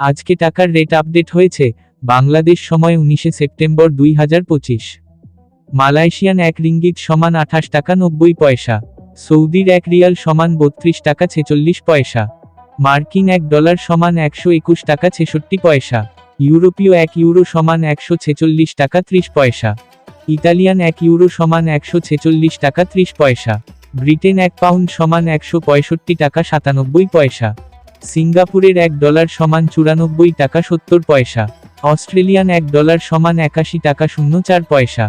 আজকে টাকার rate update হয়েছে, বাংলাদেশ সময় উনিশে সেপ্টেম্বর দুই হাজার পঁচিশ। মালয়েশিয়ান এক রিঙ্গিত সমান আঠাশ টাকা নব্বই পয়সা, সৌদির এক রিয়াল সমান বত্রিশ টাকা ছেচল্লিশ পয়সা, মার্কিন এক ডলার সমান একশো একুশ টাকা ছেষট্টি পয়সা, ইউরোপীয় এক ইউরো সমান একশো ছেচল্লিশ টাকা ত্রিশ পয়সা, ইতালিয়ান এক ইউরো সমান একশো ছেচল্লিশ টাকা ত্রিশ পয়সা, ব্রিটেন এক পাউন্ড সমান একশো পঁয়ষট্টি টাকা সাতানব্বই পয়সা। সিঙ্গাপুরের এক ডলার সমান চুরানব্বই টাকা সত্তর পয়সা, অস্ট্রেলিয়ান এক ডলার সমান একাশি টাকা শূন্য চার পয়সা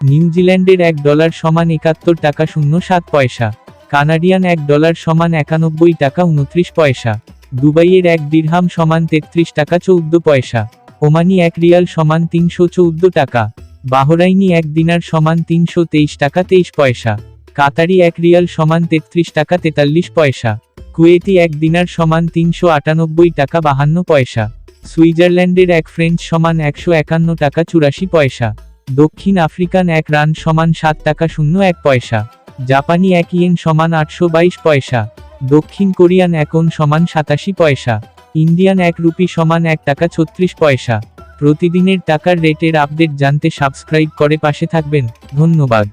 নিউজিল্যান্ডের এক ডলার সমান একাত্তর টাকা শূন্য সাত পয়সা, কানাডিয়ান এক ডলার সমান একানব্বই টাকা উনত্রিশ পয়সা, দুবাইয়ের এক দিরহাম সমান তেত্রিশ টাকা চৌদ্দ পয়সা, ওমানি এক রিয়াল সমান তিনশো চৌদ্দ টাকা, বাহরাইনি এক দিনার সমান তিনশো তেইশ টাকা তেইশ পয়সা, কাতারি এক রিয়াল সমান তেত্রিশ টাকা তেতাল্লিশ পয়সা। কুয়েতি এক দিনার সমান তিনশো আটানব্বই টাকা বাহান্ন পয়সা। সুইজারল্যান্ডের এক ফ্রেঞ্চ সমান একশো একান্ন টাকা চুরাশি পয়সা। দক্ষিণ আফ্রিকান এক রান সমান সাত টাকা শূন্য এক পয়সা। জাপানি এক ইয়েন সমান আটশো বাইশ পয়সা। দক্ষিণ কোরিয়ান একন সমান সাতাশি পয়সা। ইন্ডিয়ান এক রুপি সমান এক টাকা ছত্রিশ পয়সা। প্রতিদিনের টাকার রেটের আপডেট জানতে সাবস্ক্রাইব করে পাশে থাকবেন। ধন্যবাদ।